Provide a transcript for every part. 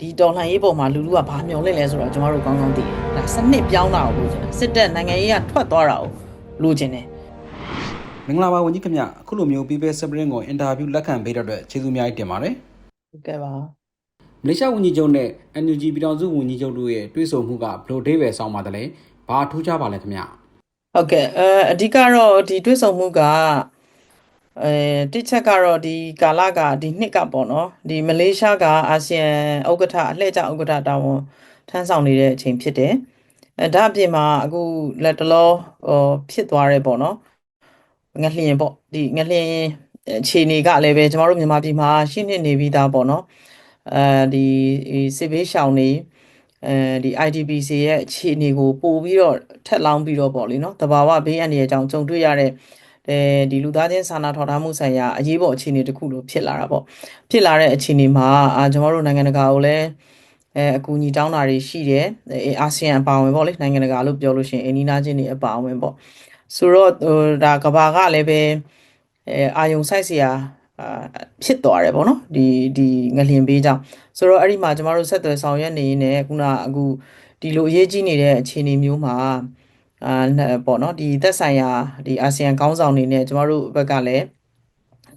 ဒီတော်လှန်ရေးပေါ်မှာလူလူကဘာမျှော်လင့်လဲဆိုတော့ကျွန်တော်တို့ကောင်းကောင်းသိတယ်ဒါစနစ်ပြောင်းတာကိုလိုချင်တာစစ်တပ်နိုင်ငံရေးကထွက်သွားတာကိုလိုချင်တယ်မင်္ဂလာပါဝန်ကြီးခင်ဗျအခုလိုမျိုး People Spring ကိုအင်တာဗျူးလက်ခံပေးတဲ့အတွက်ကျေးဇူးအများကြီးတင်ပါတယ်ဟုတ်ကဲ့ပါမလေးရှားဝန်ကြီးချုပ်နဲ့ NUG ပြည်ထောင်စုဝန်ကြီးချုပ်တို့ရဲ့တွေ့ဆုံမှုကဘယ်လိုအဓိပ္ပာယ်ဆောင်ပါတယ်လဲဘာထူးခြားပါလဲခင်ဗျဟုတ်ကဲ့အဲအဓိကတော့ဒီတွဲဆောင်မှုက အဲတစ်ချက်ကတော့ဒီကာလကဒီနှစ်ကပေါ့နော်ဒီမလေးရှားကအာဆီယံဥက္ကဋ္ဌအလှည့်ကျဥက္ကဋ္ဌတာဝန်ထမ်းဆောင်နေတဲ့အချိန်ဖြစ်တယ်အဲဒါအပြင်မှာအခုလက်တလောဟိုဖြစ်သွားတယ်ပေါ့နော်ငလျင်ပေါ့ဒီငလျင်အခြေအနေကလည်းပဲကျမတို့မြန်မာပြည်မှာရှင်းနေနေပြီးသားပေါ့နော်အဲဒီစစ်ဘေးရှောင်နေအဲဒီ IDPC ရဲ့အခြေအနေကိုပို့ပြီးတော့ထက်လောင်းပြီးတော့ပေါ့လေနော်တဘာဝဘေးအန္တရာယ်ကြောင့်ကြုံတွေ့ရတဲ့ အဲဒီလူသားချင်းစာနာထောက်ထားမှုဆိုင်ရာအရေးပေါ်အခြေအနေတစ်ခုလိုဖြစ်လာတာပေါ့ဖြစ်လာတဲ့အခြေအနေမှာအာကျမတို့နိုင်ငံတကာကိုလည်းအဲအကူအညီတောင်းတာတွေရှိတယ်အဲအာဆီယံအပါအဝင်ပေါ့လေနိုင်ငံတကာလို့ပြောလို့ရှိရင်အင်းနီနာချင်းတွေအပါအဝင်ပေါ့ဆိုတော့ဟိုဒါကဘာကလည်းပဲအဲအာယုံဆိုင်စရာအာဖြစ်သွားတယ်ပေါ့နော်ဒီဒီငလျင်ပေးကြောင့်ဆိုတော့အဲ့ဒီမှာကျမတို့ဆက်သွယ်ဆောင်ရွက်နေရင်းနဲ့ခုနအခုဒီလိုအရေးကြီးနေတဲ့အခြေအနေမျိုးမှာ အာပေါ့နော်ဒီသက်ဆိုင်ရာဒီအာဆီယံခေါင်းဆောင်တွေနဲ့ကျမတို့ဘက်ကလည်း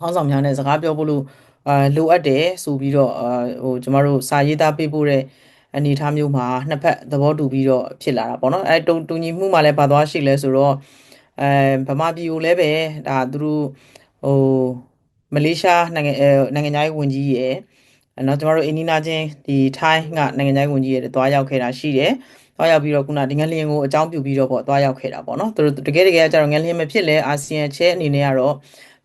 ခေါင်းဆောင်များနဲ့စကားပြောဖို့လို့အာလိုအပ်တယ်ဆိုပြီးတော့အာဟိုကျမတို့စာရေးသားပေးဖို့တဲ့အနေအထားမျိုးမှာနှစ်ဖက်သဘောတူပြီးတော့ဖြစ်လာတာပေါ့နော်အဲတုံတူညီမှုမှာလည်းဘာသွားရှိလဲဆိုတော့အဲဗမာပြည်ကိုလည်းပဲဒါသူတို့ဟိုမလေးရှားနိုင်ငံအဲနိုင်ငံသားရေးဝန်ကြီးရယ်အဲနော်ကျမတို့အင်းနီနာချင်းဒီထိုင်းကနိုင်ငံသားရေးဝန်ကြီးရယ်တွားရောက်ခဲ့တာရှိတယ် တွားရောက်ပြီးတော့ခုနဒီငလျင်ကိုအကြောင်းပြုပြီးတော့ပေါ့တွားရောက်ခဲ့တာပေါ့နော်သူတို့တကယ်တကယ်ကျတော့ငလျင်မဖြစ်လဲအာဆီယံချဲအနေနဲ့ကတော့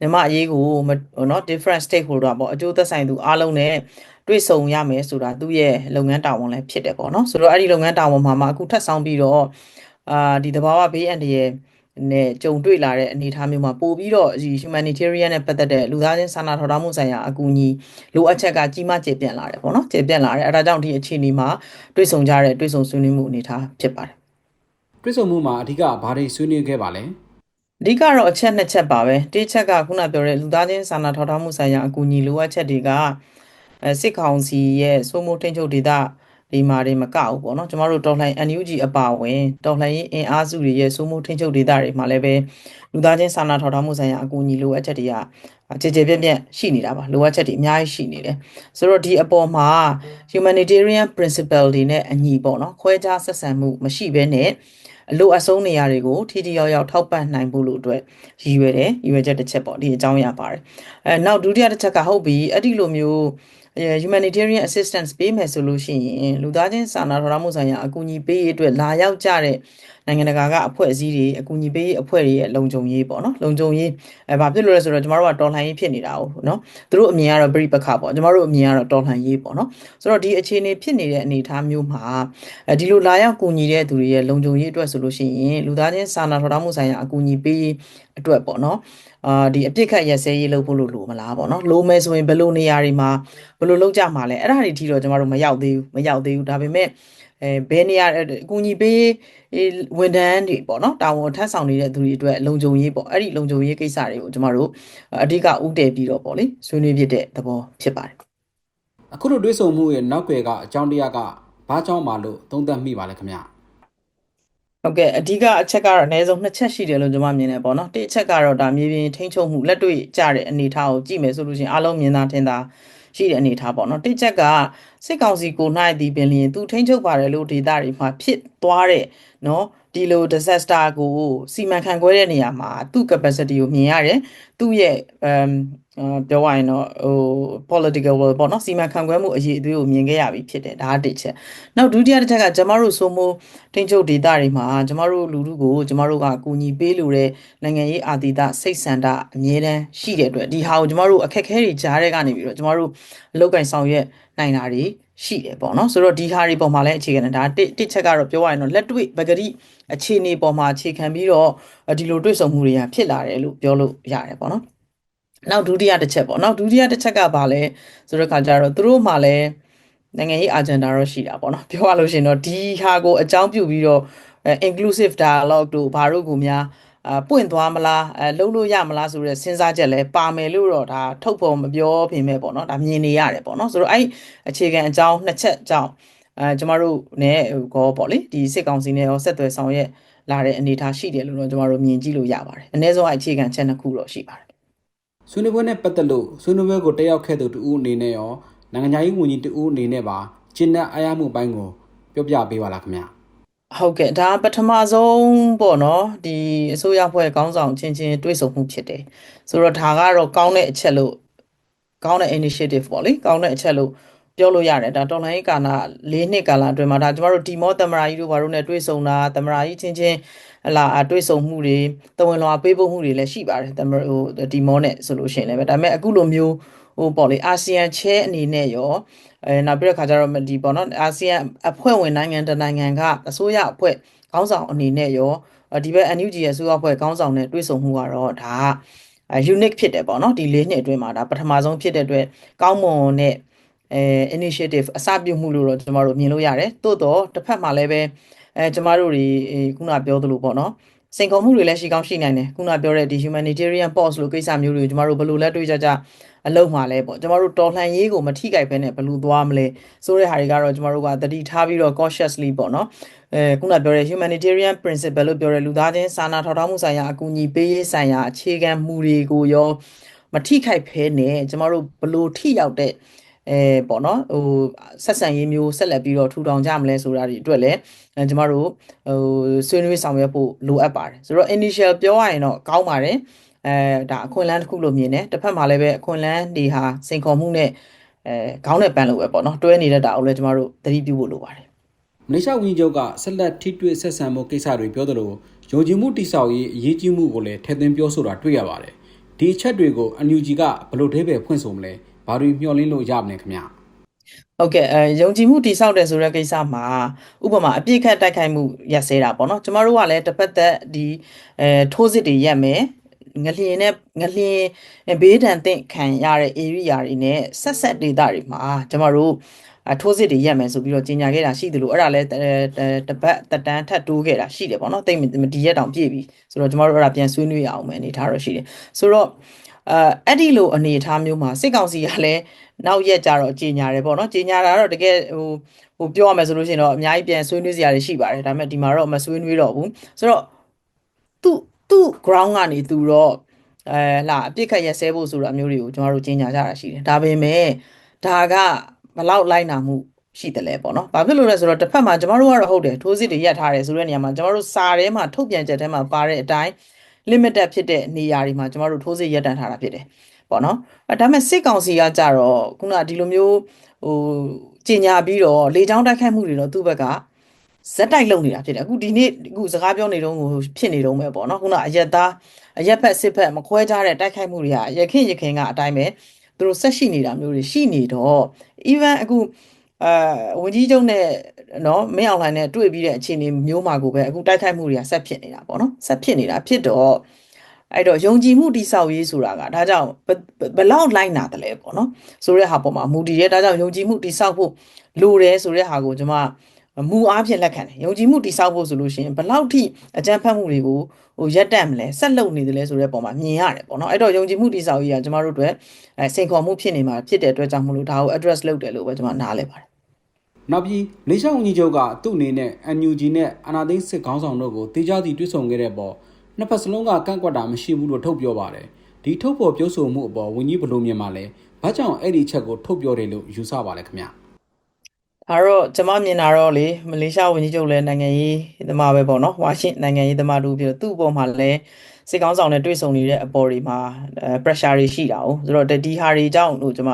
မြန်မာအရေးကိုမဟိုနော် different stakeholder ပေါ့အကျိုးသက်ဆိုင်သူအားလုံးနဲ့တွေ့ဆုံရမယ်ဆိုတာသူ့ရဲ့လုပ်ငန်းတာဝန်လည်းဖြစ်တယ်ပေါ့နော်ဆိုတော့အဲ့ဒီလုပ်ငန်းတာဝန်မှာမှအခုထပ်ဆောင်ပြီးတော့အာဒီသဘာဝဘေးအန္တရာယ် နဲ့ကြုံတွေ့လာတဲ့အနေအထားမျိုးမှာပို့ပြီးတော့ဒီ humanitarian နဲ့ပတ်သက်တဲ့လူသားချင်းစာနာထောက်ထားမှုဆိုင်ရာအကူအညီလိုအပ်ချက်ကကြီးမားကျေပြန့်လာတယ်ပေါ့နော်ကျေပြန့်လာတယ်အဲဒါကြောင့်ဒီအခြေအနေမှာတွေ့ဆုံကြတဲ့တွေ့ဆုံဆွေးနွေးမှုအနေအထားဖြစ်ပါတယ်တွေ့ဆုံမှုမှာအဓိကဘာတွေဆွေးနွေးခဲ့ပါလဲအဓိကတော့အချက်နှစ်ချက်ပါပဲတစ်ချက်ကခုနပြောတဲ့လူသားချင်းစာနာထောက်ထားမှုဆိုင်ရာအကူအညီလိုအပ်ချက်တွေကအဲစစ်ကောင်စီရဲ့စိုးမိုးထိန်းချုပ်ဒေသ ဒီမှာတွေမကဘူးပေါ့နော်ကျမတို့တော်လှန် NUG အပါအဝင်တော်လှန်ရေးအင်အားစုတွေရဲ့စိုးမိုးထိန်းချုပ်ဒေသတွေမှာလည်းပဲလူသားချင်းစာနာထောက်ထားမှုဆိုင်ရာအကူအညီလိုအပ်ချက်တွေကကြည်ကြည်ပြန့်ပြန့်ရှိနေတာပါလိုအပ်ချက်တွေအများကြီးရှိနေတယ်ဆိုတော့ဒီအပေါ်မှာ humanitarian principle တွေနဲ့အညီပေါ့နော်ခွဲခြားဆက်ဆံမှုမရှိဘဲနဲ့အလို့အဆုံးနေရာတွေကိုထိထိရောက်ရောက်ထောက်ပံ့နိုင်ဖို့လို့အတွက်ရည်ရွယ်တယ်ရည်ရွယ်ချက်တစ်ချက်ပေါ့ဒီအကြောင်းရပါတယ်အဲနောက်ဒုတိယတစ်ချက်ကဟုတ်ပြီအဲ့ဒီလိုမျိုး humanitarian assistance ပေးမယ်ဆိုလို့ရှိရင်လူသားချင်းစာနာထောက်ထားမှုဆိုင်ရာအကူအညီပေးရေးအတွက်လာရောက်ကြတဲ့ နိုင်ငံတကာကအဖွဲ့အစည်းတွေအကူအညီပေးရေးအဖွဲ့တွေရဲ့လုံခြုံရေးပေါ့နော်လုံခြုံရေးအဲဘာဖြစ်လို့လဲဆိုတော့ကျမတို့ကတော်လှန်ရေးဖြစ်နေတာ哦နော်သူတို့အမြင်ကတော့ပြိပခပေါ့ကျမတို့အမြင်ကတော့တော်လှန်ရေးပေါ့နော်ဆိုတော့ဒီအခြေအနေဖြစ်နေတဲ့အနေအထားမျိုးမှာအဲဒီလိုလာရောက်ကူညီတဲ့သူတွေရဲ့လုံခြုံရေးအတွက်ဆိုလို့ရှိရင်လူသားချင်းစာနာထောက်ထားမှုဆိုင်ရာအကူအညီပေးရေးအတွက်ပေါ့နော်အာဒီအပြစ်ခတ်ရက်စဲရေးလုပ်ဖို့လို့လိုမလားပေါ့နော်လိုမယ်ဆိုရင်ဘယ်လိုနေရာတွေမှာဘယ်လိုလုပ်ကြမှာလဲအဲ့ဒါတွေအထိတော့ကျမတို့မရောက်သေးဘူးမရောက်သေးဘူးဒါပေမဲ့ အဲဘယ်နေရာအကူအညီပေးဝန်ထမ်းတွေပေါ့နော်တာဝန်ထမ်းဆောင်နေတဲ့သူတွေအတွက်လုံခြုံရေးပေါ့အဲ့ဒီလုံခြုံရေးကိစ္စတွေကိုကျမတို့အဓိကဥတည်ပြီးတော့ပေါ့လေဆွေးနွေးဖြစ်တဲ့သဘောဖြစ်ပါတယ်အခုလိုတွေ့ဆုံမှုရဲ့နောက်ွယ်ကအကြောင်းတရားကဘာကြောင့်မှလို့သုံးသပ်မိပါလဲခင်ဗျဟုတ်ကဲ့အဓိကအချက်ကတော့အနည်းဆုံးနှစ်ချက်ရှိတယ်လို့ကျွန်မမြင်တယ်ပေါ့နော်တစ်အချက်ကတော့ဒါမြေပြင်ထိန်းချုပ်မှုလက်တွေ့ကြတဲ့အနေအထားကိုကြည့်မယ်ဆိုလို့ရှိရင်အလုံးမြင်သာထင်သာ ရှိတဲ့အနေအထားပေါ့နော်တစ်ချက်ကစစ်ကောင်စီကိုနိုင်ဒီပင်လျင်သူထိန်းချုပ်ပါတယ်လို့ဒေတာတွေမှာဖြစ်သွားတဲ့ နော်ဒီလို disaster ကိုစီမံခန့်ခွဲတဲ့နေရာမှာသူ့ capacity ကိုမြင်ရတယ်သူ့ရဲ့ um အာပြောရရင်တော့ဟို political will ပေါ့နော်စီမံခန့်ခွဲမှုအရေးအသွေးကိုမြင်ခဲ့ရပြီဖြစ်တယ်ဒါကတစ်ချက်နောက်ဒုတိယတစ်ချက်ကကျမတို့စိုးမိုးထိန်းချုပ်ဒေတာတွေမှာကျမတို့လူထုကိုကျမတို့ကအကူအညီပေးလို့တဲ့နိုင်ငံရေးအာတိတစိတ်ဆန္ဒအမြဲတမ်းရှိတဲ့အတွက်ဒီဟာကိုကျမတို့အခက်အခဲတွေကြားတဲ့ကနေပြီးတော့ကျမတို့အလောက်ကင်ဆောင်ရွက်နိုင်တာတွေ ရှိတယ်ပေါ့နော်ဆိုတော့ဒီဟာတွေပေါ်မှာလည်းအခြေခံတယ်ဒါတစ်တစ်ချက်ကတော့ပြောရရင်တော့လက်တွေ့ပဂတိအခြေအနေပေါ်မှာအခြေခံပြီးတော့ဒီလိုတွေ့ဆုံမှုတွေကဖြစ်လာတယ်လို့ပြောလို့ရတယ်ပေါ့နော်နောက်ဒုတိယတစ်ချက်ပေါ့နော်ဒုတိယတစ်ချက်ကဘာလဲဆိုတော့ခါကြတော့သူတို့မှလည်းနိုင်ငံရေး agenda တော့ရှိတာပေါ့နော်ပြောရလို့ရှိရင်တော့ဒီဟာကိုအကြောင်းပြုပြီးတော့ inclusive dialogue တို့ဘာတို့ကိုများ အာပွင့်သွားမလားအဲလှုပ်လို့ရမလားဆိုတဲ့စဉ်းစားချက်လဲပါမယ်လို့တော့ဒါထုတ်ဖို့မပြောပြင်မဲ့ပေါ့နော်ဒါမြင်နေရတယ်ပေါ့နော်ဆိုတော့အဲ့အခြေခံအကြောင်းနှစ်ချက်အကြောင်းအဲကျမတို့ ਨੇ ဟိုပေါ့လေဒီစစ်ကောင်စီနဲ့ရောဆက်သွယ်ဆောင်ရွက်လာတဲ့အနေအထားရှိတယ်လို့တော့ကျမတို့မြင်ကြည့်လို့ရပါတယ်အနည်းဆုံးအဲ့အခြေခံချက်နှစ်ခုတော့ရှိပါတယ်ဆွေးနွေးပွဲနဲ့ပတ်သက်လို့ဆွေးနွေးပွဲကိုတက်ရောက်ခဲ့သူတဦးအနေနဲ့ရောနိုင်ငံခြားရေးဝန်ကြီးတဦးအနေနဲ့ပါကျင်းတဲ့အားရမှုပိုင်းကိုပြောပြပေးပါလားခင်ဗျာ ဟုတ်ကဲ့ဒါပထမဆုံးပေါ့နော်ဒီအစိုးရဖွဲ့ခေါင်းဆောင်ချင်းချင်းတွေ့ဆုံမှုဖြစ်တယ်ဆိုတော့ဒါကတော့ကောင်းတဲ့အချက်လို့ကောင်းတဲ့ initiative ပေါ့လေကောင်းတဲ့အချက်လို့ပြောလို့ရတယ်ဒါတော်လိုင်းကာလ၄နှစ်ကာလအတွင်းမှာဒါကျမတို့ဒီမောသမရာကြီးတို့ဘာလို့ ਨੇ တွေ့ဆုံတာသမရာကြီးချင်းချင်းဟလာတွေ့ဆုံမှုတွေတဝင်လွှာပေးပို့မှုတွေလည်းရှိပါတယ်သမဟိုဒီမောနဲ့ဆိုလို့ရှိရင်လည်းပဲဒါပေမဲ့အခုလိုမျိုး ဟိုပေါ့လေအာဆီယံချဲအနေနဲ့ရောအဲနောက်ပြီးတော့ခါကျတော့ဒီပေါ့နော်အာဆီယံအဖွဲ့ဝင်နိုင်ငံတစ်နိုင်ငံကအစိုးရအဖွဲ့ခေါင်းဆောင်အနေနဲ့ရောဒီဘက် NUG ရဲ့အစိုးရအဖွဲ့ခေါင်းဆောင်နဲ့တွေ့ဆုံမှုကတော့ဒါက unique ဖြစ်တယ်ပေါ့နော်ဒီ၄နှစ်အတွင်းမှာဒါပထမဆုံးဖြစ်တဲ့အတွက်ကောင်းမွန်တဲ့အဲ initiative အစပြုမှုလို့တော့ကျွန်တော်တို့မြင်လို့ရတယ်တိုးတော့တစ်ဖက်မှာလည်းပဲအဲကျမတို့တွေခုနပြောသလိုပေါ့နော် စိန်ခေါ်မှုတွေလည်းရှိကောင်းရှိနိုင်တယ်ခုနပြောတဲ့ဒီ humanitarian pause လို့ကိစ္စမျိုးတွေကိုကျမတို့ဘယ်လိုလဲတွေးကြကြအလုံးမှာလဲပေါ့ကျမတို့တော်လှန်ရေးကိုမထိကြိုက်ဘဲနဲ့ဘယ်လိုသွားမလဲဆိုတဲ့ဟာတွေကတော့ကျမတို့ကတတိထားပြီးတော့ cautiously ပေါ့နော်အဲခုနပြောတဲ့ humanitarian principle လို့ပြောတဲ့လူသားချင်းစာနာထောက်ထားမှုဆိုင်ရာအကူအညီပေးရေးဆိုင်ရာအခြေခံမူတွေကိုရောမထိခိုက်ဖဲနဲ့ကျမတို့ဘယ်လိုထိရောက်တဲ့ အဲပေါ့နော်ဟိုဆက်ဆံရေးမျိုးဆက်လက်ပြီးတော့ထူထောင်ကြမလဲဆိုတာတွေအတွက်လည်းအဲကျမတို့ဟိုဆွေးနွေးဆောင်ရွက်ဖို့လိုအပ်ပါတယ်ဆိုတော့ initial ပြောရရင်တော့ကောင်းပါတယ်အဲဒါအခွင့်အလမ်းတစ်ခုလို့မြင်တယ်တစ်ဖက်မှာလည်းပဲအခွင့်အလမ်းတွေဟာစိန်ခေါ်မှုနဲ့အဲခေါင်းနဲ့ပန်းလို့ပဲပေါ့နော်တွဲနေတဲ့တာကိုလည်းကျမတို့သတိပြုဖို့လိုပါတယ်မလေးရှားဝန်ကြီးချုပ်ကဆက်လက်ထိတွေ့ဆက်ဆံမှုကိစ္စတွေပြောသလိုယုံကြည်မှုတိဆောက်ရေးအရေးကြီးမှုကိုလည်းထည့်သွင်းပြောဆိုတာတွေ့ရပါတယ်ဒီအချက်တွေကို NUG ကဘယ်လိုထိပဲဖွင့်ဆိုမလဲ ဘာတွေမျှော်လင့်လို့ရမလဲခင်ဗျာဟုတ်ကဲ့အဲယုံကြည်မှုတိဆောက်တယ်ဆိုတဲ့ကိစ္စမှာဥပမာအပြစ်ခတ်တိုက်ခိုက်မှုရက်စဲတာပေါ့နော်ကျမတို့ကလည်းတစ်ဖက်သက်ဒီအဲထိုးစစ်တွေရက်မယ်ငလျင်နဲ့ငလျင်ဘေးဒဏ်သင့်ခံရတဲ့ area တွေနဲ့ဆက်ဆက်ဒေသတွေမှာကျမတို့အထိုးစစ်တွေရက်မယ်ဆိုပြီးတော့ကြီးညာခဲ့တာရှိတယ်လို့အဲ့ဒါလည်းတပတ်တတန်းထပ်တိုးခဲ့တာရှိတယ်ပေါ့နော်တိတ်မဒီရက်တောင်ပြည့်ပြီဆိုတော့ကျမတို့အဲ့ဒါပြန်ဆွေးနွေးရအောင်မယ်အနေထားတော့ရှိတယ်ဆိုတော့ အဲအဲ့ဒီလိုအနေအထားမျိုးမှာစစ်ကောင်စီကလည်းနောက်ရက်ကြတော့ကြီးညာတယ်ပေါ့နော်ကြီးညာတာတော့တကယ်ဟိုဟိုပြောရမယ်ဆိုလို့ရှိရင်တော့အများကြီးပြန်ဆွေးနွေးစရာတွေရှိပါတယ်ဒါပေမဲ့ဒီမှာတော့မဆွေးနွေးတော့ဘူးဆိုတော့သူ့သူ့ ground ကနေသူတော့အဲလာအပြစ်ခတ်ရက်စဲဖို့ဆိုတာမျိုးတွေကိုကျွန်တော်တို့ကြီးညာကြတာရှိတယ်ဒါပေမဲ့ဒါကဘလောက်လိုက်နာမှုရှိတယ်လဲပေါ့နော်။ဘာဖြစ်လို့လဲဆိုတော့တစ်ဖက်မှာကျမတို့ကတော့ဟုတ်တယ်ထိုးစစ်တွေရက်ထားတယ်ဆိုတဲ့နေရာမှာကျမတို့စာထဲမှာထုတ်ပြန်ချက်ထဲမှာပါတဲ့အတိုင်း limited ဖြစ်တဲ့နေရာတွေမှာကျမတို့ထိုးစစ်ရက်တန့်ထားတာဖြစ်တယ်ပေါ့နော်အဲဒါပေမဲ့စစ်ကောင်စီကကြတော့ခုနဒီလိုမျိုးဟိုကြီးညာပြီးတော့လေကြောင်းတိုက်ခိုက်မှုတွေတော့သူ့ဘက်ကဇက်တိုက်လုပ်နေတာဖြစ်တယ်အခုဒီနေ့အခုစကားပြောနေတော့ကိုဖြစ်နေတော့မယ်ပေါ့နော်ခုနအရက်သားအရက်ဖက်စစ်ဖက်မခွဲကြတဲ့တိုက်ခိုက်မှုတွေကရခင်ရခင်ကအတိုင်းပဲသူတို့ဆက်ရှိနေတာမျိုးတွေရှိနေတော့ even အခု အာဝန်ကြီးချုပ်နဲ့နော်မင်းအောင်လှိုင်နဲ့တွေ့ပြီးတဲ့အခြေအနေမျိုးမှာကိုပဲအခုတိုက်ခိုက်မှုတွေကဆက်ဖြစ်နေတာပေါ့နော်ဆက်ဖြစ်နေတာဖြစ်တော့အဲ့တော့ယုံကြည်မှုတိဆောက်ရေးဆိုတာကဒါကြောင့်ဘယ်လောက်လိုက်နာတယ်လဲပေါ့နော်ဆိုတဲ့ဟာပေါ်မှာမူတည်ရဲဒါကြောင့်ယုံကြည်မှုတိဆောက်ဖို့လိုတယ်ဆိုတဲ့ဟာကိုကျွန်မမူအားဖြင့်လက်ခံတယ်ယုံကြည်မှုတိဆောက်ဖို့ဆိုလို့ရှိရင်ဘယ်လောက်ထိအကြမ်းဖက်မှုတွေကိုဟိုရက်တက်မလဲဆက်လုပ်နေတယ်လဲဆိုတဲ့ပုံမှာမြင်ရတယ်ပေါ့နော်အဲ့တော့ယုံကြည်မှုတိဆောက်ရေးကကျွန်တော်တို့အတွက်အဲစိန်ခေါ်မှုဖြစ်နေမှာဖြစ်တဲ့အတွက်ကြောင့်မလို့ဒါကို address လုပ်တယ်လို့ပဲကျွန်မနားလဲပါတယ် နောက်ပြီးမလေးရှားဝန်ကြီးချုပ်ကသူ့အနေနဲ့ NUG နဲ့အာနာသိန်းစစ်ခေါင်းဆောင်တို့ကိုတေချာစီတွေ့ဆုံခဲ့တဲ့ပေါ်နှစ်ဖက်စလုံးကကန့်ကွက်တာမရှိဘူးလို့ထုတ်ပြောပါတယ်ဒီထုတ်ဖော်ပြောဆိုမှုအပေါ်ဝန်ကြီးဘလိုမြင်ပါလဲဘာကြောင့်အဲ့ဒီချက်ကိုထုတ်ပြောတယ်လို့ယူဆပါလဲခင်ဗျာဒါတော့ကျွန်မမြင်တာတော့လေမလေးရှားဝန်ကြီးချုပ်လည်းနိုင်ငံရေးသမားပဲပေါ့နော်ဝါရှင်နိုင်ငံရေးသမားတူပြီးတော့သူ့အပေါ်မှာလည်းစစ်ကောင်းဆောင်နဲ့တွေ့ဆုံနေတဲ့အပေါ်တွေမှာ pressure တွေရှိတာ哦ဆိုတော့ဒီဟာတွေကြောင့်လို့ကျွန်မ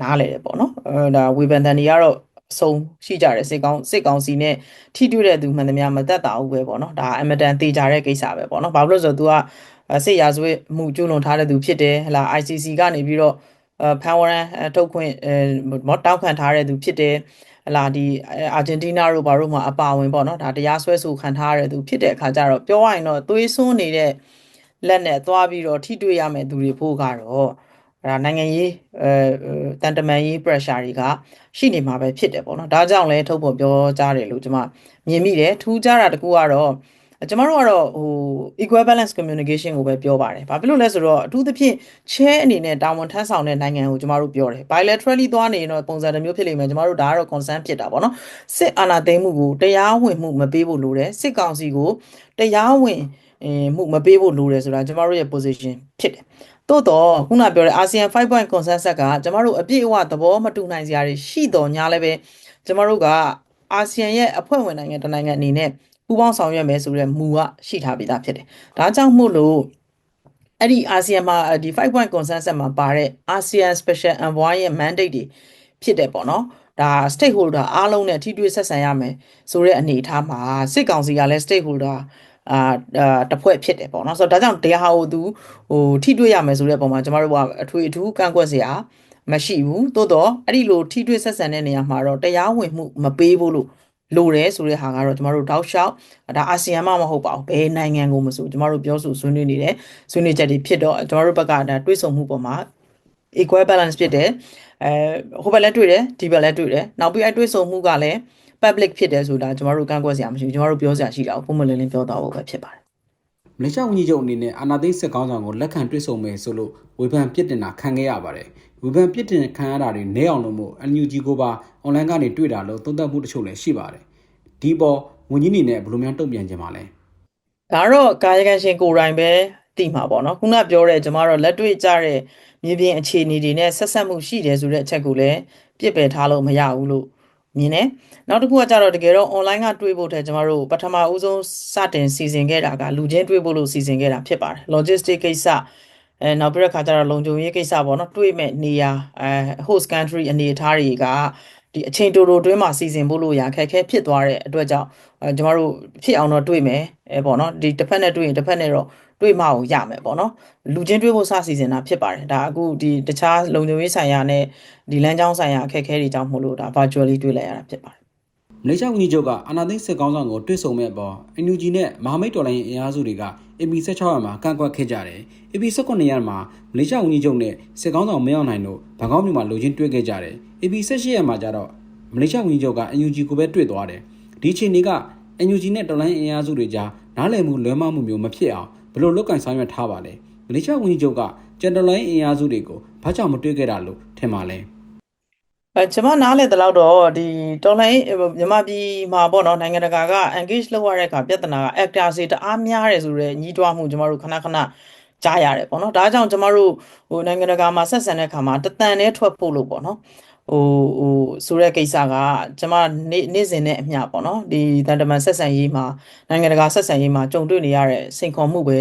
နားလဲတယ်ပေါ့နော်အဲဒါဝေဖန်တန်တွေကတော့အ ဆုံးရှိကြတယ်စစ်ကောင်းစစ်ကောင်စီနဲ့ထိတွေ့တဲ့သူမှန်သမျှမသက်တာဘူးပဲပေါ့နော်ဒါအမတန်တေချာတဲ့ကိစ္စပဲပေါ့နော်ဘာလို့လဲဆိုတော့ तू ကစစ်ရာဇဝတ်မှုကျူးလွန်ထားတဲ့သူဖြစ်တယ်ဟလာ ICC ကနေပြီးတော့ဖန်ဝရန်ထုတ်ခွင့်အဲတောက်ခံထားတဲ့သူဖြစ်တယ်ဟလာဒီအာဂျင်တီးနားတို့ဘာလို့မှအပါဝင်ပေါ့နော်ဒါတရားစွဲဆိုခံထားရတဲ့သူဖြစ်တဲ့အခါကျတော့ပြောရရင်တော့သွေးစွန်းနေတဲ့လက်နဲ့သွားပြီးတော့ထိတွေ့ရမယ့်သူတွေဖို့ကတော့ ဒါနိုင်ငံရေးအဲတန်တမန်ရေး pressure တွေကရှိနေမှာပဲဖြစ်တယ်ပေါ့နော်ဒါကြောင့်လဲထုတ်ဖို့ပြောကြတယ်လို့ကျွန်မမြင်မိတယ်ထူးခြားတာတကူကတော့ကျွန်တော်တို့ကတော့ဟို equal balance communication ကိုပဲပြောပါတယ်။ဘာဖြစ်လို့လဲဆိုတော့အထူးသဖြင့် chair အနေနဲ့တာဝန်ထမ်းဆောင်တဲ့နိုင်ငံကိုကျွန်တော်တို့ပြောတယ်။ bilaterally သွားနေရင်တော့ပုံစံတစ်မျိုးဖြစ်လိမ့်မယ်ကျွန်တော်တို့ဒါကတော့ concern ဖြစ်တာပေါ့နော်။စစ်အာဏာသိမ်းမှုကိုတရားဝင်မှုမပေးဖို့လိုတယ်။စစ်ကောင်စီကိုတရားဝင်အဲမှုမပေးဖို့လိုတယ်ဆိုတာကျွန်တော်တို့ရဲ့ position ဖြစ်တယ်။ သို့တော့ခုနပြောတဲ့ ASEAN 5 point consensus ကကျွန်တော်တို့အပြည့်အဝသဘောမတူနိုင်စရာတွေရှိတော်ညာလည်းပဲကျွန်တော်တို့ကအာဆီယံရဲ့အဖွဲ့ဝင်နိုင်ငံတစ်နိုင်ငံအနေနဲ့ပူးပေါင်းဆောင်ရွက်မယ်ဆိုတဲ့မူကရှိထားပြီးသားဖြစ်တယ်။ဒါကြောင့်မို့လို့အဲ့ဒီအာဆီယံမှာဒီ5 point consensus မှာပါတဲ့ ASEAN Special Envoy ရဲ့ mandate တွေဖြစ်တယ်ပေါ့နော်။ဒါ stakeholder အားလုံးနဲ့ထိတွေ့ဆက်ဆံရမယ်ဆိုတဲ့အနေအထားမှာစစ်ကောင်စီကလည်း stakeholder အာအာတစ်ဖွဲ့ဖြစ်တယ်ပေါ့နော်ဆိုတော့ဒါကြောင့်တရားဟိုသူဟိုထိတွေ့ရမယ်ဆိုတဲ့ပုံမှာကျမတို့ကအထွေအထူးကန့်ကွက်စရာမရှိဘူးသို့တော့အဲ့ဒီလိုထိတွေ့ဆက်ဆံတဲ့နေရာမှာတော့တရားဝင်မှုမပေးဘူးလို့လိုတယ်ဆိုတဲ့ဟာကတော့ကျမတို့တောက်လျှောက်ဒါအာဆီယံမှမဟုတ်ပါဘူးဘယ်နိုင်ငံကိုမဆိုကျမတို့ပြောဆိုဆွေးနွေးနေတယ်ဆွေးနွေးချက်တွေဖြစ်တော့ကျမတို့ဘက်ကဒါတွေးဆုံမှုပေါ်မှာ equal balance ဖြစ်တယ်အဲဟိုဘက်လည်းတွေ့တယ်ဒီဘက်လည်းတွေ့တယ်နောက်ပြီးအဲတွေးဆုံမှုကလည်း public ဖြစ်တယ်ဆိုတာကျမတို့ကန့်ကွက်စရာမရှိဘူးကျမတို့ပြောစရာရှိတာကိုပုံမှန်လင်းလင်းပြောသွားဖို့ပဲဖြစ်ပါတယ်မလေးရှားဝန်ကြီးချုပ်အနေနဲ့အာဏာသိမ်းစစ်ကောင်းဆောင်ကိုလက်ခံတွေ့ဆုံမယ်ဆိုလို့ဝေဖန်ပြစ်တင်တာခံခဲ့ရပါတယ်။ဝေဖန်ပြစ်တင်ခံရတာတွေနဲအောင်လို့မို့ NUG ကိုပါအွန်လိုင်းကနေတွေ့တာလို့သုံးသပ်မှုတချို့လည်းရှိပါတယ်။ဒီပေါ်ဝန်ကြီးအနေနဲ့ဘယ်လိုများတုံ့ပြန်ကြမှာလဲဒါတော့ကာယကံရှင်ကိုယ်တိုင်ပဲသိမှာပေါ့နော်ခုနပြောတဲ့ကျမတို့လက်တွေ့ကြတဲ့မြေပြင်အခြေအနေတွေနဲ့ဆက်ဆက်မှုရှိတယ်ဆိုတဲ့အချက်ကိုလည်းပြစ်ပယ်ထားလို့မရဘူးလို့ မြင်တယ်နောက်တစ်ခုကကြတော့တကယ်တော့ online ကတွေးဖို့တဲ့ကျမတို့ပထမဦးဆုံးစတင်စီစဉ်ခဲ့တာကလူချင်းတွေးဖို့လို့စီစဉ်ခဲ့တာဖြစ်ပါတယ် logistic ကိစ္စအဲနောက်ပြီးတော့ခါကျတော့လုံခြုံရေးကိစ္စပေါ့နော်တွေးမဲ့နေရာအဲ host country အနေအထားတွေကဒီအချိန်တိုတိုတွင်းမှာစီစဉ်ဖို့လို့ရခက်ခဲဖြစ်သွားတဲ့အတွက်ကြောင့်အဲကျမတို့ဖြစ်အောင်တော့တွေးမယ်အဲပေါ့နော်ဒီတစ်ဖက်နဲ့တွေးရင်တစ်ဖက်နဲ့တော့ တွေးမှအောင်ရမယ်ပေါ့နော်လူချင်းတွေးဖို့စစီစဉ်တာဖြစ်ပါတယ်ဒါအခုဒီတခြားလုံခြုံရေးဆိုင်ရာနဲ့ဒီလမ်းကြောင်းဆိုင်ရာအခက်အခဲတွေကြောင့်မို့လို့ဒါ virtually တွေးလိုက်ရတာဖြစ်ပါတယ်။မလေးရှားဝန်ကြီးချုပ်ကအာဏာသိမ်းစစ်ကောင်းဆောင်ကိုတွေ့ဆုံမဲ့အပေါ် NUG နဲ့မဟာမိတ်တော်လိုင်းအင်အားစုတွေက AP16 ရက်မှာကန့်ကွက်ခဲ့ကြတယ်။ AP19 ရက်မှာမလေးရှားဝန်ကြီးချုပ်နဲ့စစ်ကောင်းဆောင်မရောက်နိုင်လို့ဘန်ကောက်မြို့မှာလူချင်းတွေ့ခဲ့ကြတယ်။ AP18 ရက်မှာကျတော့မလေးရှားဝန်ကြီးချုပ်က NUG ကိုပဲတွေ့သွားတယ်။ဒီအချိန်တွေက NUG နဲ့တော်လိုင်းအင်အားစုတွေကြားနားလည်မှုလွဲမှားမှုမျိုးမဖြစ်အောင် ဘယ်လိုလုပ်ကင်ဆောင်ရွက်ထားပါလဲ။မလေးရှားဝန်ကြီးချုပ်ကကျန်တော်လိုင်းအင်အားစုတွေကိုဘာကြောင့်မတွေ့ခဲ့တာလို့ထင်ပါလဲ။အဲကျွန်မနားလေတလောက်တော့ဒီတော်လိုင်းမြန်မာပြည်မှာပေါ့နော်နိုင်ငံတကာက engage လုပ်ရတဲ့အခါပြဿနာက actor တွေတအားများတယ်ဆိုတော့ညီးတွားမှုကျွန်တော်တို့ခဏခဏကြားရတယ်ပေါ့နော်ဒါကြောင့်ကျွန်တော်တို့ဟိုနိုင်ငံတကာမှာဆက်ဆံတဲ့အခါမှာတတန်နဲ့ထွက်ဖို့လို့ပေါ့နော် ဟိုဟိုဆိုတဲ့ကိစ္စကကျွန်မနေ့နေ့စဉ်နဲ့အမျှပေါ့နော်ဒီတန်တမန်ဆက်ဆံရေးမှာနိုင်ငံတကာဆက်ဆံရေးမှာကြုံတွေ့နေရတဲ့စိန်ခေါ်မှုပဲ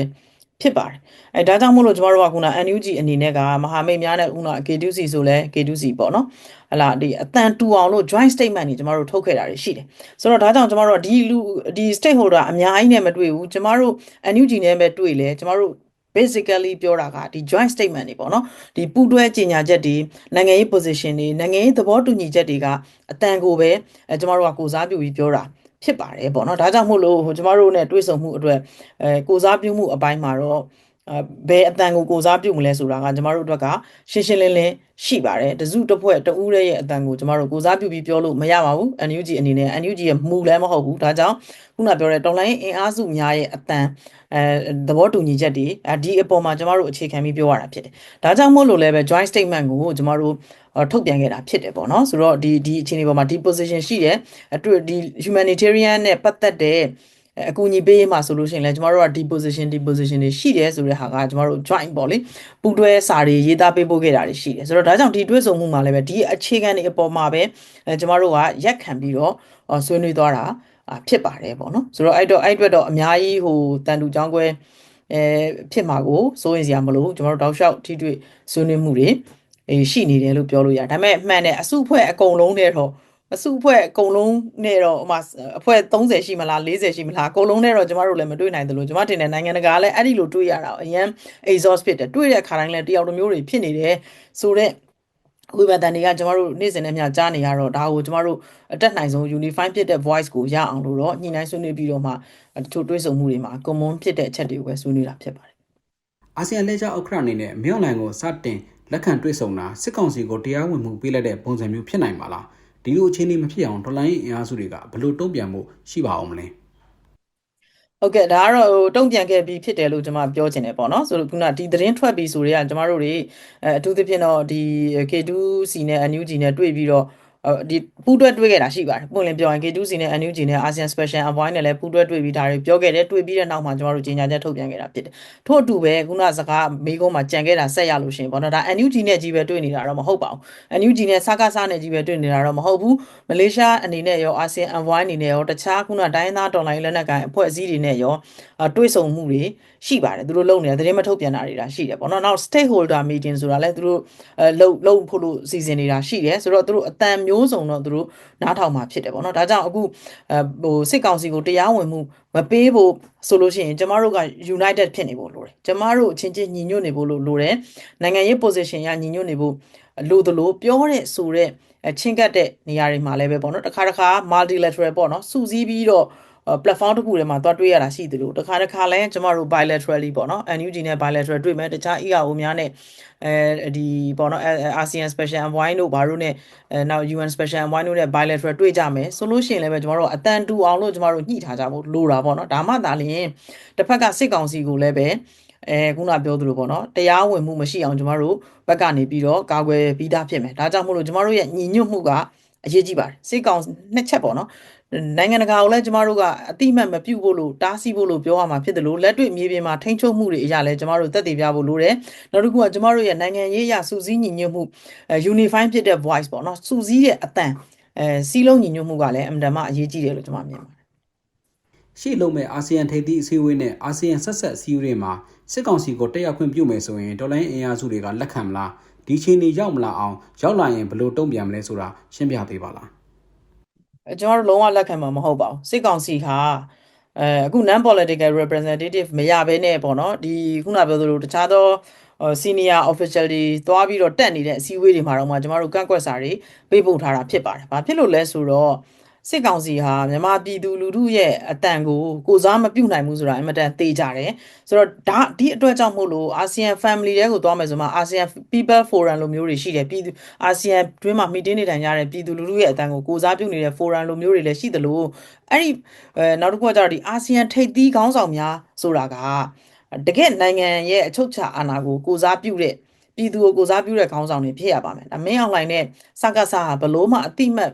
ဖြစ်ပါတယ်အဲဒါကြောင့်မို့လို့ကျွန်တော်တို့ကခုန NUG အနေနဲ့ကမဟာမိတ်များနဲ့ခုန K2C ဆိုလဲ K2C ပေါ့နော်ဟလာဒီအတန်တူအောင်လို့ joint statement တွေကျမတို့ထုတ်ခဲ့တာတွေရှိတယ်ဆိုတော့ဒါကြောင့်ကျမတို့ကဒီလူဒီ stakeholder အများကြီးနဲ့မတွေ့ဘူးကျမတို့ NUG နဲ့ပဲတွေ့လဲကျမတို့ basically ပြောတာကဒီ joint statement တွေပေါ့နော်ဒီပူးတွဲကြေညာချက်တွေနိုင်ငံရေး position တွေနိုင်ငံရေးသဘောတူညီချက်တွေကအတန်ကိုပဲအဲကျမတို့ကကိုစားပြုပြီးပြောတာဖြစ်ပါတယ်ပေါ့နော်ဒါကြောင့်မို့လို့ဟိုကျမတို့ ਨੇ တွေးဆုံမှုအတွက်အဲကိုစားပြုမှုအပိုင်းမှာတော့အဲ ဘယ်အတန်ကိုကိုစားပြုမလဲဆိုတာကကျမတို့အတွက်ကရှင်းရှင်းလင်းလင်းရှိပါတယ်တစုတစ်ဖွဲ့တဦးရဲ့အတန်ကိုကျမတို့ကိုစားပြုပြီးပြောလို့မရပါဘူး NUG အနေနဲ့ NUG ရဲ့မူလည်းမဟုတ်ဘူးဒါကြောင့်ခုနပြောတဲ့တော်လိုင်းအင်အားစုများရဲ့အတန်အဲသဘောတူညီချက်တွေအဲဒီအပေါ်မှာကျမတို့အခြေခံပြီးပြောရတာဖြစ်တယ်ဒါကြောင့်မို့လို့လည်းပဲ joint statement ကိုကျမတို့ထုတ်ပြန်ခဲ့တာဖြစ်တယ်ပေါ့နော်ဆိုတော့ဒီဒီအခြေအနေပေါ်မှာဒီ position ရှိတယ်အတွေ့ဒီ humanitarian နဲ့ပတ်သက်တဲ့ အကူအညီပေးမှာဆိုလို့ရှိရင်လည်းကျမတို့က deposition deposition တွေရှိတယ်ဆိုတဲ့ဟာကကျမတို့ joint ပေါ့လေပူတွဲစာတွေရေးသားပေးပို့ခဲ့တာတွေရှိတယ်ဆိုတော့ဒါကြောင့်ဒီတွဲဆုံမှုမှာလည်းပဲဒီအခြေခံတွေအပေါ်မှာပဲအဲကျမတို့ကရက်ခံပြီးတော့ဆွေးနွေးသွားတာဖြစ်ပါတယ်ပေါ့နော်ဆိုတော့အဲ့တော့အဲ့အတွက်တော့အများကြီးဟိုတန်တူချောင်းကွဲအဲဖြစ်မှာကိုစိုးရင်စရာမလိုကျမတို့တောက်လျှောက်ထိတွေ့ဆွေးနွေးမှုတွေအေးရှိနေတယ်လို့ပြောလို့ရတယ်ဒါပေမဲ့အမှန်နဲ့အစုအဖွဲ့အကုန်လုံးနဲ့တော့ အစုအဖွဲ့အကုန်လုံးနဲ့တော့ဟိုမှာအဖွဲ့30ရှိမလား40ရှိမလားအကုန်လုံးနဲ့တော့ကျမတို့လည်းမတွေ့နိုင်သလိုကျမတင်တဲ့နိုင်ငံတကာလည်းအဲ့ဒီလိုတွေ့ရတာအရင် exhaust ဖြစ်တယ်တွေ့တဲ့အခါတိုင်းလည်းတယောက်တစ်မျိုးတွေဖြစ်နေတယ်ဆိုတော့ဝိပဿနာတွေကကျမတို့နေ့စဉ်နဲ့မျှကြားနေရတော့ဒါကိုကျမတို့အတက်နိုင်ဆုံး unify ဖြစ်တဲ့ voice ကိုရအောင်လို့တော့ညှိနှိုင်းဆွေးနွေးပြီးတော့မှတချို့တွေးဆုံမှုတွေမှာ common ဖြစ်တဲ့အချက်တွေကိုပဲဆွေးနွေးတာဖြစ်ပါတယ်အာဆီယံလက်ကျဥက္ကဋ္ဌအနေနဲ့မြောက်နိုင်ကိုစတင်လက်ခံတွေ့ဆုံတာစစ်ကောင်စီကိုတရားဝင်မှုပေးလိုက်တဲ့ပုံစံမျိုးဖြစ်နိုင်ပါလား ဒီလိုအခြေအနေမဖြစ်အောင်ဒေါ်လာရင်းအင်အားစုတွေကဘယ်လိုတုံ့ပြန်မှုရှိပါအောင်မလဲအဟုတ်ကဲ့ဒါကတော့ဟိုတုံ့ပြန်ခဲ့ပြီးဖြစ်တယ်လို့ကျွန်မပြောချင်တယ်ပေါ့နော်ဆိုတော့ခုနဒီသတင်းထွက်ပြီးဆိုတော့ကျွန်တော်တို့တွေအဲအထူးသဖြင့်တော့ဒီ K2C နဲ့ NUG နဲ့တွေ့ပြီးတော့ ဒီပူးတွဲတွေ့ခဲ့တာရှိပါတယ်ပုံလင်းပြောရင် K2C နဲ့ NUG နဲ့ ASEAN Special Envoy နဲ့လည်းပူးတွဲတွေ့ပြီးဒါတွေပြောခဲ့တယ်တွေ့ပြီးတဲ့နောက်မှာကျွန်တော်တို့ကြီးညာချက်ထုတ်ပြန်ခဲ့တာဖြစ်တယ်ထို့အတူပဲခုနစကားမေးကုန်းမှာကြံခဲ့တာဆက်ရလို့ရှိရင်ပေါ့နော်ဒါ NUG နဲ့ကြီးပဲတွေ့နေတာတော့မဟုတ်ပါဘူး NUG နဲ့စကားစားနဲ့ကြီးပဲတွေ့နေတာတော့မဟုတ်ဘူးမလေးရှားအနေနဲ့ရော ASEAN Envoy အနေနဲ့ရောတခြားခုနတိုင်းသားတော်လိုင်းလက်နက်ကိုင်အဖွဲ့အစည်းတွေနဲ့ရောတွေ့ဆုံမှုတွေ ရှိပါတယ်သူတို့လုပ်နေတာသတင်းမထုတ်ပြန်တာတွေဒါရှိတယ်ပေါ့နော်နောက် stakeholder meeting ဆိုတာလည်းသူတို့အဲလုံလုံဖို့လို့စီစဉ်နေတာရှိတယ်ဆိုတော့သူတို့အတန်မျိုးစုံတော့သူတို့နားထောင်မှာဖြစ်တယ်ပေါ့နော်ဒါကြောင့်အခုအဲဟိုစစ်ကောင်စီကိုတရားဝင်မှုမပေးဖို့ဆိုလို့ရှိရင်ကျမတို့က united ဖြစ်နေဖို့လိုတယ်ကျမတို့အချင်းချင်းညီညွတ်နေဖို့လိုလိုတယ်နိုင်ငံရေး position ရညီညွတ်နေဖို့လိုသလိုပြောတဲ့ဆိုတဲ့ချင်းကတ်တဲ့နေရာတွေမှာလည်းပဲပေါ့နော်တခါတခါ multilateral ပေါ့နော်စုစည်းပြီးတော့ platform တစ်ခုထဲမှာသွားတွေ့ရတာရှိသလိုတခါတခါလဲကျမတို့ bilaterally ပေါ့နော် NUG နဲ့ bilateral တွေ့မယ်တခြား EAO များနဲ့အဲဒီပေါ့နော် ASEAN Special Envoy တို့ဘာလို့နဲ့အဲနောက် UN Special Envoy တို့နဲ့ bilateral တွေ့ကြမယ်ဆိုလို့ရှိရင်လည်းပဲကျမတို့အတန်တူအောင်လို့ကျမတို့ညှိထားကြဖို့လိုတာပေါ့နော်ဒါမှသာလျှင်တစ်ဖက်ကစစ်ကောင်စီကိုလည်းပဲအဲခုနပြောသလိုပေါ့နော်တရားဝင်မှုမရှိအောင်ကျမတို့ဘက်ကနေပြီးတော့ကာကွယ်ပြီးသားဖြစ်မယ်ဒါကြောင့်မို့လို့ကျမတို့ရဲ့ညီညွတ်မှုကအရေးကြီးပါတယ်စစ်ကောင်နှစ်ချက်ပေါ့နော် နိုင်ငံတကာကိုလည်းကျမတို့ကအတိမတ်မပြုတ်ဖို့လို့တားဆီးဖို့လို့ပြောရမှာဖြစ်တယ်လို့လက်တွေ့မြေပြင်မှာထိန်းချုပ်မှုတွေအရာလဲကျမတို့တက်တည်ပြဖို့လိုတယ်နောက်တစ်ခုကကျမတို့ရဲ့နိုင်ငံရေးအရစူးစီးညီညွတ်မှု unify ဖြစ်တဲ့ voice ပေါ့နော်စူးစီးတဲ့အတန်အဲစီးလုံးညီညွတ်မှုကလည်းအမှန်တမ်းအရေးကြီးတယ်လို့ကျမမြင်ပါတယ်ရှေ့လုံးမဲ့အာဆီယံထိပ်သီးအစည်းအဝေးနဲ့အာဆီယံဆက်ဆက်အစည်းအဝေးတွေမှာစစ်ကောင်စီကိုတက်ရောက်ခွင့်ပြုမယ်ဆိုရင်ဒေါ်လာအင်အားစုတွေကလက်ခံမလားဒီချိန်နေရောက်မလာအောင်ရောက်လာရင်ဘယ်လိုတုံ့ပြန်မလဲဆိုတာရှင်းပြပေးပါလား ကျွန်တော်တို့လုံးဝလက်ခံမှာမဟုတ်ပါဘူးစစ်ကောင်စီဟာအဲအခု non political representative မရဘဲနဲ့ပေါ့နော်ဒီခုနပြောသလိုတခြားသော senior official တွေသွားပြီးတော့တက်နေတဲ့အစည်းအဝေးတွေမှာတော့မှကျွန်တော်တို့ကန့်ကွက်စာတွေပေးပို့ထားတာဖြစ်ပါတယ်။ဘာဖြစ်လို့လဲဆိုတော့ စစ်ကောင်စီဟာမြန်မာပြည်သူလူထုရဲ့အတန်ကိုကိုစားမပြုတ်နိုင်ဘူးဆိုတာအင်မတန်သေကြတယ်ဆိုတော့ဒါဒီအတွက်ကြောင့်မို့လို့ ASEAN Family တွေကိုသွားမယ်ဆိုမှ ASEAN People Forum လိုမျိုးတွေရှိတယ်ပြည်သူ ASEAN တွင်းမှာ meeting နေထိုင်ကြတဲ့ပြည်သူလူထုရဲ့အတန်ကိုကိုစားပြုတ်နေတဲ့ forum လိုမျိုးတွေလည်းရှိသလိုအဲ့ဒီအဲနောက်တစ်ခုကကျတော့ဒီ ASEAN ထိပ်သီးခေါင်းဆောင်များဆိုတာကတကယ့်နိုင်ငံရဲ့အချုပ်အခြာအာဏာကိုကိုစားပြုတဲ့ပြည်သူကိုကိုစားပြုတဲ့ခေါင်းဆောင်တွေဖြစ်ရပါမယ်ဒါမင်းအောင်လှိုင်နဲ့စကားစားဟာဘလို့မှအတိမတ်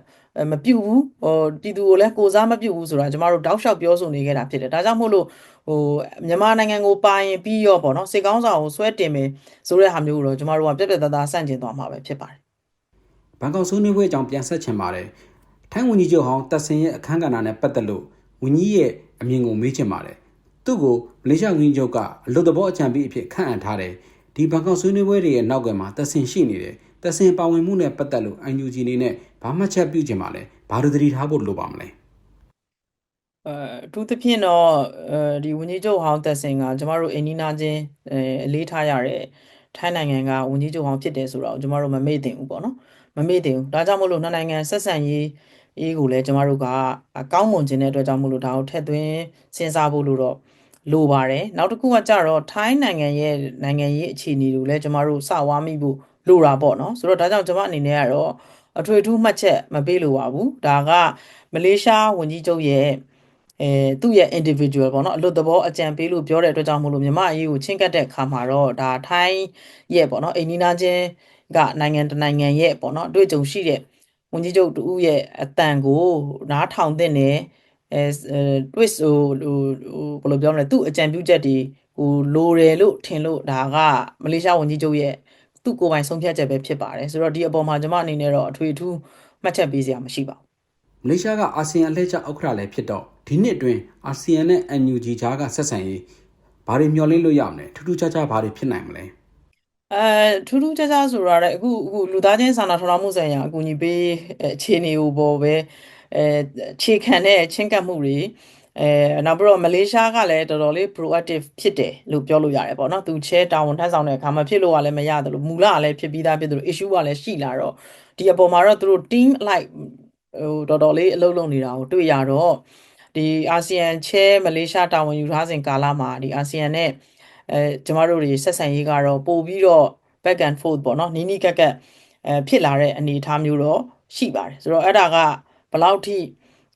မပြုတ်ဘူးဟိုပြည်သူကိုလည်းကိုစားမပြုတ်ဘူးဆိုတာကျမတို့တောက်လျှောက်ပြောဆိုနေခဲ့တာဖြစ်တယ်ဒါကြောင့်မို့လို့ဟိုမြန်မာနိုင်ငံကိုပါရင်ပြီးရောပေါ့နော်စေကောင်းဆောင်ကိုဆွဲတင်မယ်ဆိုတဲ့ဟာမျိုးကိုတော့ကျမတို့ကပြက်ပြက်သားသားစန့်ကျင်သွားမှာပဲဖြစ်ပါတယ်ဘန်ကောက်ဆွေးနွေးပွဲအကြောင်းပြန်ဆက်ချင်ပါတယ်ထိုင်းဝန်ကြီးချုပ်ဟောင်းတက်ဆင်ရဲ့အခမ်းကဏ္ဍနဲ့ပတ်သက်လို့ဝန်ကြီးရဲ့အမြင်ကိုမေးချင်ပါတယ်သူ့ကိုမလေးရှားဝန်ကြီးချုပ်ကအလွတ်တဘောအကြံပေးအဖြစ်ခန့်အပ်ထားတယ်ဒီဘန်ကောက်ဆွေးနွေးပွဲတွေရဲ့နောက်ကမှာတက်ဆင်ရှိနေတယ်တက်ဆင်ပါဝင်မှုနဲ့ပတ်သက်လို့ UNG အနေနဲ့ ဘာမှချက်ပြုချင်ပါလဲဘာလို့သတိထားဖို့လိုပါမလဲအဲအထူးသဖြင့်တော့အဲဒီဝန်ကြီးချုပ်ဟောင်းတက်စင်ကကျမတို့အိန္ဒိနာချင်းအဲအလေးထားရတဲ့ထိုင်းနိုင်ငံကဝန်ကြီးချုပ်ဟောင်းဖြစ်တယ်ဆိုတော့ကျမတို့မမေ့သင့်ဘူးပေါ့နော်မမေ့သင့်ဘူးဒါကြောင့်မို့လို့နှစ်နိုင်ငံဆက်ဆံရေးအေးကိုလည်းကျမတို့ကကောင်းမွန်ခြင်းတဲ့အတွက်ကြောင့်မို့လို့ဒါကိုထည့်သွင်းစဉ်းစားဖို့လို့တော့လိုပါတယ်နောက်တစ်ခုကကြတော့ထိုင်းနိုင်ငံရဲ့နိုင်ငံရေးအခြေအနေကိုလည်းကျမတို့စဝါမိဖို့လိုတာပေါ့နော်ဆိုတော့ဒါကြောင့်ကျမအနေနဲ့ကတော့ အထွေထူးမှတ်ချက်မပေးလိုပါဘူးဒါကမလေးရှားဝန်ကြီးချုပ်ရဲ့အဲသူ့ရဲ့ individual ပေါ့နော်အလွတ်သဘောအကြံပေးလို့ပြောတဲ့အတွက်ကြောင့်မို့လို့မြမအရေးကိုချင်းကပ်တဲ့အခါမှာတော့ဒါထိုင်းရဲ့ပေါ့နော်အိန္ဒိနာချင်းကနိုင်ငံတနိုင်ငံရဲ့ပေါ့နော်အတွေ့အကြုံရှိတဲ့ဝန်ကြီးချုပ်တူရဲ့အတန်ကိုနားထောင်တဲ့နယ်အဲ twist ဟိုဟိုဘယ်လိုပြောမလဲသူ့အကြံပြုချက်တွေဟိုလိုတယ်လို့ထင်လို့ဒါကမလေးရှားဝန်ကြီးချုပ်ရဲ့ သူ့ကိုယ်ပိုင်ဆုံးဖြတ်ချက်ပဲဖြစ်ပါတယ်ဆိုတော့ဒီအပေါ်မှာကျွန်မအနေနဲ့တော့အထွေအထူးမှတ်ချက်ပေးစရာမရှိပါဘူးမလေးရှားကအာဆီယံအလှည့်ကျဥက္ကဋ္ဌလည်းဖြစ်တော့ဒီနှစ်အတွင်းအာဆီယံနဲ့ NUG ကြားကဆက်ဆံရေးဘာတွေမျှော်လင့်လို့ရမလဲထူးထူးခြားခြားဘာတွေဖြစ်နိုင်မလဲအဲထူးထူးခြားခြားဆိုတာလည်းအခုအခုလူသားချင်းစာနာထောက်ထားမှုဆိုင်ရာအကူအညီပေးအခြေအနေကိုပေါ်ပဲအဲခြေခံတဲ့ချင်းကပ်မှုတွေ အဲနောက်ပြီးတော့မလေးရှားကလည်းတော်တော်လေး proactive ဖြစ်တယ်လို့ပြောလို့ရတယ်ပေါ့နော်သူချဲတာဝန်ထမ်းဆောင်တဲ့အခါမှာဖြစ်လို့ကလည်းမရတယ်လို့မူလကလည်းဖြစ်ပြီးသားဖြစ်တယ်လို့ issue ကလည်းရှိလာတော့ဒီအပေါ်မှာတော့သူတို့ team like ဟိုတော်တော်လေးအလုပ်လုပ်နေတာကိုတွေ့ရတော့ဒီအာဆီယံချဲမလေးရှားတာဝန်ယူထားစဉ်ကာလမှာဒီအာဆီယံနဲ့အဲကျမတို့တွေဆက်ဆံရေးကတော့ပို့ပြီးတော့ back and forth ပေါ့နော်နီးနီးကက်ကက်အဲဖြစ်လာတဲ့အနေအထားမျိုးတော့ရှိပါတယ်ဆိုတော့အဲ့ဒါကဘယ်လောက်ထိ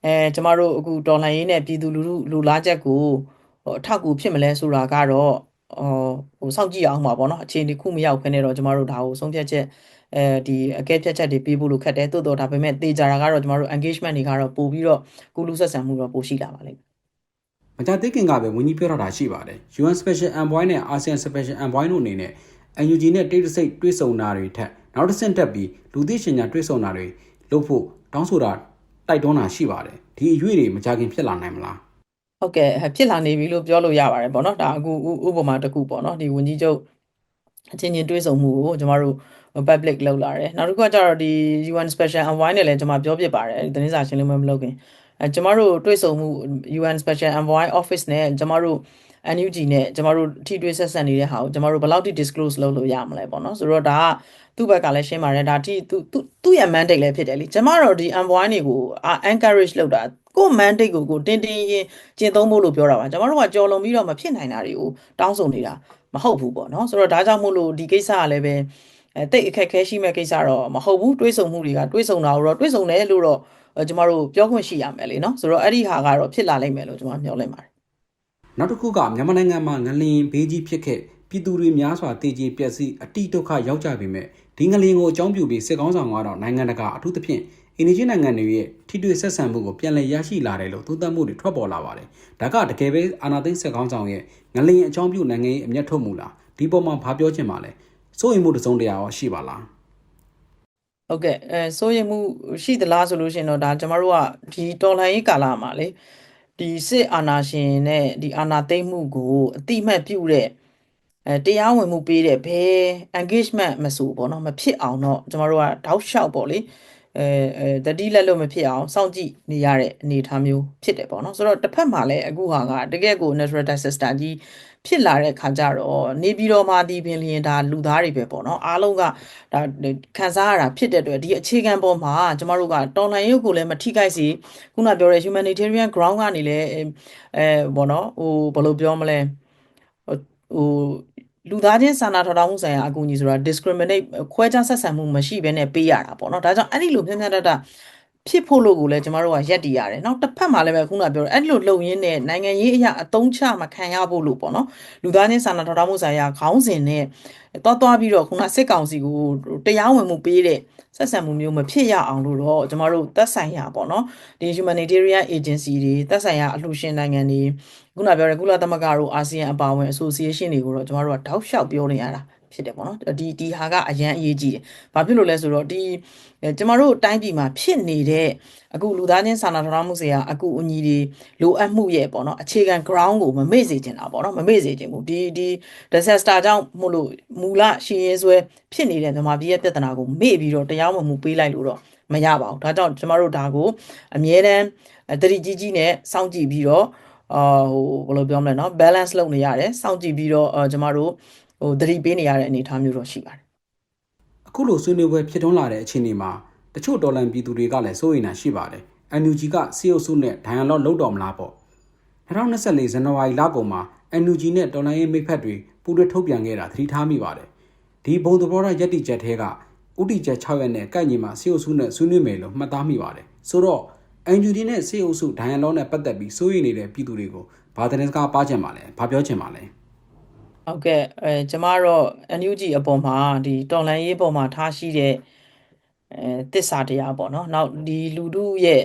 အဲကျမတို့အခုတော်လှန်ရေးနဲ့ပြည်သူလူထုလူလားချက်ကိုဟိုအထောက်အကူဖြစ်မလဲဆိုတာကတော့ဟိုဟိုစောင့်ကြည့်အောင်ပါပေါ့နော်အခြေအနေခုမရောက်ခင်းနေတော့ကျမတို့ဒါကိုဆုံးဖြတ်ချက်အဲဒီအကဲဖြတ်ချက်တွေပေးဖို့လို့ခက်တယ်တိုးတော့ဒါပေမဲ့တေချာတာကတော့ကျမတို့ engagement တွေကတော့ပို့ပြီးတော့ကုလူဆက်ဆံမှုတော့ပိုရှိလာပါလိမ့်မယ်မကြသေးခင်ကပဲဝန်ကြီးပြောထားတာရှိပါတယ် UN Special Envoy နဲ့ ASEAN Special Envoy တို့အနေနဲ့ NUG နဲ့တိတ်တဆိတ်တွဲဆုံတာတွေထက်နောက်တစ်ဆင့်တက်ပြီးလူသိရှင်ညာတွဲဆုံတာတွေလုပ်ဖို့တောင်းဆိုတာ တိုက်တွန်းတာရှိပါတယ်ဒီအရွေတွေမကြခင်ဖြစ်လာနိုင်မလားဟုတ်ကဲ့ဖြစ်လာနေပြီလို့ပြောလို့ရပါတယ်ပေါ့နော်ဒါအခုဥပမာတစ်ခုပေါ့နော်ဒီဝန်ကြီးချုပ်အချင်းချင်းတွေးဆုံမှုကိုကျမတို့ public လောက်လာတယ်နောက်တစ်ခုကကျတော့ဒီ UN Special Envoy နဲ့လည်းကျွန်မပြောပြပါတယ်သတင်းစာရှင်းလင်းပွဲမလုပ်ခင်အဲကျမတို့တွေးဆုံမှု UN Special Envoy Office နဲ့ကျမတို့ NUG နဲ့ကျမတို့ထိတွေ့ဆက်ဆံနေတဲ့ဟာကိုကျမတို့ဘယ်လောက်ထိ disclose လုပ်လို့ရမလဲပေါ့နော်ဆိုတော့ဒါကသူ့ဘက်ကလည်းရှင်းပါတယ်ဒါထိသူသူသူ့ရဲ့ mandate လည်းဖြစ်တယ်လीကျမတို့ဒီ envoy တွေကို encourage လုပ်တာကို mandate ကိုကိုတင်းတင်းရင်ကျင့်သုံးဖို့လို့ပြောတာပါကျမတို့ကကြော်လွန်ပြီးတော့မဖြစ်နိုင်တာတွေကိုတောင်းဆိုနေတာမဟုတ်ဘူးပေါ့နော်ဆိုတော့ဒါကြောင့်မို့လို့ဒီကိစ္စကလည်းပဲအဲတိတ်အခက်ခဲရှိမဲ့ကိစ္စတော့မဟုတ်ဘူးတွေးဆုံမှုတွေကတွေးဆုံတာတော့တွေးဆုံတယ်လို့တော့ကျမတို့ပြောခွင့်ရှိရမယ်လေနော်ဆိုတော့အဲ့ဒီဟာကတော့ဖြစ်လာလိမ့်မယ်လို့ကျွန်တော်မျှော်လင့်ပါတယ် နောက်တစ်ခုကမြန်မာနိုင်ငံမှာငလျင်ဘေးကြီးဖြစ်ခဲ့ပြည်သူတွေများစွာတည်ကြည်ပျက်စီးအတိဒုက္ခရောက်ကြပေမဲ့ဒီငလျင်ကိုအကြောင်းပြုပြီးစစ်ကောင်းဆောင်ကတော့နိုင်ငံတကာအထူးသဖြင့်အင်ဒီဂျင်နိုင်ငံတွေရဲ့ထိတွေ့ဆက်ဆံမှုကိုပြန်လည်ရရှိလာတယ်လို့သုံးသပ်မှုတွေထွက်ပေါ်လာပါတယ်။ဒါကတကယ်ပဲအာနာသိန်းစစ်ကောင်းဆောင်ရဲ့ငလျင်အကြောင်းပြုနိုင်ငံရေးအမျက်ထုတ်မှုလားဒီပေါ်မှာဘာပြောချင်ပါလဲ။စိုးရိမ်မှုတစ်စုံတရာရောရှိပါလား။ဟုတ်ကဲ့အဲစိုးရိမ်မှုရှိသလားဆိုလို့ရှိရင်တော့ဒါကျမတို့ကဒီတော်လှန်ရေးကာလမှာလေ ဒီစစ်အာဏာရှင်နဲ့ဒီအာဏာသိမ်းမှုကိုအတိမတ်ပြုတဲ့အဲတရားဝင်မှုပေးတဲ့ဘယ် engagement မဆိုပေါ့နော်မဖြစ်အောင်တော့ကျမတို့ကတောက်လျှောက်ပေါ့လေအဲအဲတတိလက်လို့မဖြစ်အောင်စောင့်ကြည့်နေရတဲ့အနေအထားမျိုးဖြစ်တယ်ပေါ့နော်ဆိုတော့တစ်ဖက်မှာလည်းအခုဟာကတကယ့်ကို natural disaster ကြီး ဖြစ်လာတဲ့ခါကျတော့နေပြည်တော်မှာဒီပင်လျင်ဒါလူသားတွေပဲပေါ့နော်အားလုံးကဒါခံစားရတာဖြစ်တဲ့အတွက်ဒီအခြေခံပေါ်မှာကျမတို့ကတော်လှန်ရေးကိုလည်းမထိခိုက်စေခုနပြောတဲ့ humanitarian ground ကနေလည်းအဲပေါ့နော်ဟိုဘယ်လိုပြောမလဲဟိုလူသားချင်းစာနာထောက်ထားမှုဆိုင်ရာအကူအညီဆိုတာ discriminate ခွဲခြားဆက်ဆံမှုမရှိဘဲနဲ့ပေးရတာပေါ့နော်ဒါကြောင့်အဲ့ဒီလိုမျှမျှတတ ဖြစ်ဖို့လို့ကိုလည်းကျမတို့ကရက်တည်ရတယ်။နောက်တစ်ဖက်မှာလည်းပဲခုနကပြောတယ်အဲ့လိုလုံရင်းနဲ့နိုင်ငံရေးအရာအတုံးချမခံရဖို့လို့ပေါ့နော်။လူသားချင်းစာနာထောက်ထားမှုဆိုင်ရာခေါင်းစဉ်နဲ့သွားသွားပြီးတော့ခုနစစ်ကောင်စီကိုတရားဝင်မှုပေးတဲ့ဆက်ဆံမှုမျိုးမဖြစ်ရအောင်လို့တော့ကျမတို့သက်ဆိုင်ရာပေါ့နော်။ဒီ humanitarian agency တွေသက်ဆိုင်ရာအလှူရှင်နိုင်ငံတွေခုနပြောတဲ့ကုလသမဂ္ဂတို့အာဆီယံအပါအဝင် association တွေကိုတော့ကျမတို့ကတောက်လျှောက်ပြောနေရတာ ဖြစ်တယ်ပေါ့နော်ဒီဒီဟာကအရန်အရေးကြီးတယ်။ဘာဖြစ်လို့လဲဆိုတော့ဒီကျမတို့တိုင်းပြည်မှာဖြစ်နေတဲ့အခုလူသားချင်းစာနာထောက်ထားမှုဆိုင်ရာအကူအညီတွေလိုအပ်မှုရဲ့ပေါ့နော်အခြေခံ ground ကိုမမေ့စေချင်တာပေါ့နော်မမေ့စေချင်ဘူးဒီဒီ disaster ကြောင့်မို့လို့မူလရှင်ရဲဆွဲဖြစ်နေတဲ့မြန်မာပြည်ရဲ့ပြဿနာကိုမေ့ပြီးတော့တရားဝင်မှုပေးလိုက်လို့တော့မရပါဘူးဒါကြောင့်ကျမတို့ဒါကိုအမြဲတမ်းတတိကြီးကြီးနဲ့စောင့်ကြည့်ပြီးတော့အာဟိုဘယ်လိုပြောမလဲเนาะ balance လုပ်နေရတယ်စောင့်ကြည့်ပြီးတော့အာကျမတို့ ဟိုသတိပေးနေရတဲ့အနေအထားမျိုးတော့ရှိပါတယ်အခုလိုဆွေးနွေးပွဲဖြစ်ထွန်းလာတဲ့အခြေအနေမှာတချို့ဒေါ်လန်ပြည်သူတွေကလည်းစိုးရိမ်တာရှိပါတယ်။ NUG ကစီအုပ်စုနဲ့ဒိုင်ယာလော့လုပ်တော်မလားပေါ့။2024ဇန်နဝါရီလကုန်မှာ NUG နဲ့ဒေါ်လန်ရေးမိဖက်တွေပူးတွဲထုတ်ပြန်ခဲ့တာသတိထားမိပါတယ်။ဒီဘုံသဘောထားယက်တီချက်ထဲကဥတီချက်6ရက်နဲ့ကိုက်ညီမှာစီအုပ်စုနဲ့ဆွေးနွေးမယ်လို့မှတ်သားမိပါတယ်။ဆိုတော့ NUG နဲ့စီအုပ်စုဒိုင်ယာလော့နဲ့ပတ်သက်ပြီးစိုးရိမ်နေတဲ့ပြည်သူတွေကိုဘာသတင်းစကားပါချင်ပါလဲ။ဘာပြောချင်ပါလဲ။ ဟုတ်ကဲ့အဲကျမတော့ NUG အပေါ်မှာဒီတော်လန်ရေးအပေါ်မှာထားရှိတဲ့အဲတစ္ဆာတရားပေါ့နော်နောက်ဒီလူတို့ရဲ့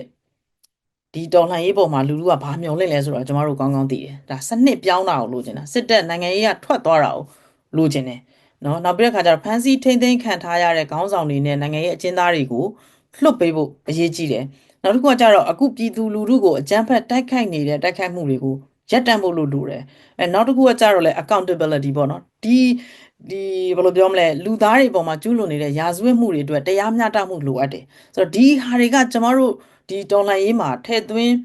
ဒီတော်လှန်ရေးပေါ်မှာလူလူကဘာမျှော်လင့်လဲဆိုတော့ကျမတို့ကောင်းကောင်းသိတယ်ဒါစနစ်ပြောင်းတာကိုလိုချင်တာစစ်တပ်နိုင်ငံရေးကထွက်သွားတာကိုလိုချင်တယ်နော်နောက်ပြီးတဲ့ခါကျတော့ဖန်စီထိမ့်သိမ်းခံထားရတဲ့ခေါင်းဆောင်တွေနဲ့နိုင်ငံရေးအကျဉ်းသားတွေကိုလွတ်ပေးဖို့အရေးကြီးတယ်နောက်တစ်ခုကကျတော့အခုပြည်သူလူထုကိုအကြမ်းဖက်တိုက်ခိုက်နေတဲ့တိုက်ခိုက်မှုတွေကို ရပ်တန့်ဖို့လိုလိုတယ်အဲနောက်တစ်ခုကကျတော့လေ accountability ပေါ့နော်ဒီဒီဘယ်လိုပြောမလဲလူသားတွေပေါ်မှာကျူးလွန်နေတဲ့ရာဇဝတ်မှုတွေအတွက်တရားမျှတမှုလိုအပ်တယ်ဆိုတော့ဒီဟာတွေကကျမတို့ဒီတော်လှန်ရေးမှာထည့်သွင်း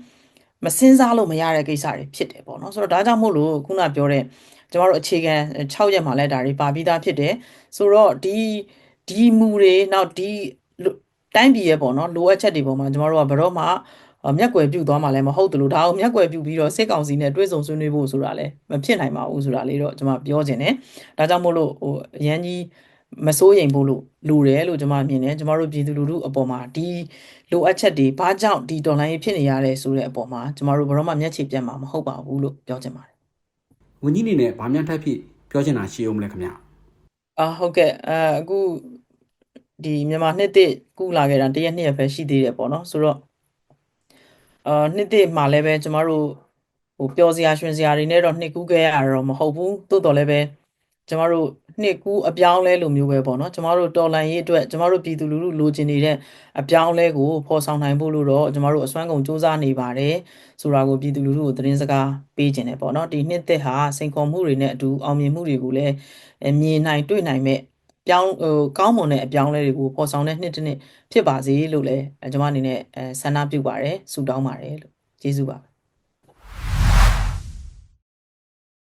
မစင်းစားလို့မရတဲ့ကိစ္စတွေဖြစ်တယ်ပေါ့နော်ဆိုတော့ဒါကြောင့်မို့လို့ခုနပြောတဲ့ကျမတို့အခြေခံ6ရက်မှာလည်းဒါတွေပါပြီးသားဖြစ်တယ်ဆိုတော့ဒီဒီမူတွေနောက်ဒီတိုင်းပြည်ရဲ့ပေါ့နော်လိုအပ်ချက်တွေပေါ်မှာကျမတို့ကဘယ်တော့မှ မျက်ကွယ်ပြုတ်သွားမှလည်းမဟုတ်တယ်လို့ဒါအောင်မျက်ကွယ်ပြုတ်ပြီးတော့စစ်ကောင်စီနဲ့တွဲဆုံဆွေးနွေးဖို့ဆိုတာလည်းမဖြစ်နိုင်ပါဘူးဆိုတာလေးတော့ကျွန်မပြောချင်တယ်ဒါကြောင့်မို့လို့ဟိုအရန်ကြီးမစိုးရိမ်ဖို့လို့လိုတယ်လို့ကျွန်မမြင်တယ်ကျွန်တော်တို့ပြည်သူလူထုအပေါ်မှာဒီလိုအပ်ချက်တွေဘာကြောင့်ဒီတော်လိုင်းရေးဖြစ်နေရလဲဆိုတဲ့အပေါ်မှာကျွန်တော်တို့ဘယ်တော့မှမျက်ခြေပြတ်မှာမဟုတ်ပါဘူးလို့ပြောချင်ပါတယ်ဝန်ကြီးအနေနဲ့ဗာမြန်ထပ်ဖြစ်ပြောချင်တာရှိအောင်မလဲခင်ဗျအာဟုတ်ကဲ့အဲအခုဒီမြန်မာနှစ်တစ်ကူလာခဲ့တာတရက်နှစ်ရက်ပဲရှိသေးတယ်ပေါ့နော်ဆိုတော့ အာနှစ်တစ်မှာလည်းပဲကျမတို့ဟိုပျော်စရာရွှင်စရာတွေနဲ့တော့နှစ်ကူးခဲ့ရတာတော့မဟုတ်ဘူးတိုးတော်လည်းပဲကျမတို့နှစ်ကူးအပြောင်းလဲလိုမျိုးပဲပေါ့နော်ကျမတို့တော်လန်ရေးအတွက်ကျမတို့ပြည်သူလူထုလိုချင်နေတဲ့အပြောင်းလဲကိုဖော်ဆောင်နိုင်ဖို့လို့တော့ကျမတို့အစွမ်းကုန်စူးစမ်းနေပါတယ်ဆိုတာကိုပြည်သူလူထုကိုသတင်းစကားပေးခြင်းတယ်ပေါ့နော်ဒီနှစ်သက်ဟာစိန်ခေါ်မှုတွေနဲ့အတူအောင်မြင်မှုတွေကိုလည်းအမြင်နိုင်တွေ့နိုင်မဲ့ ပြောင်းဟိုကောင်းမွန်တဲ့အပြောင်းလဲတွေကိုဖော်ဆောင်တဲ့နှစ်တစ်နှစ်ဖြစ်ပါစေလို့လည်းအဲကျွန်မအနေနဲ့အဲဆန္ဒပြုပါတယ်ဆုတောင်းပါတယ်လို့ကျေးဇူးပါ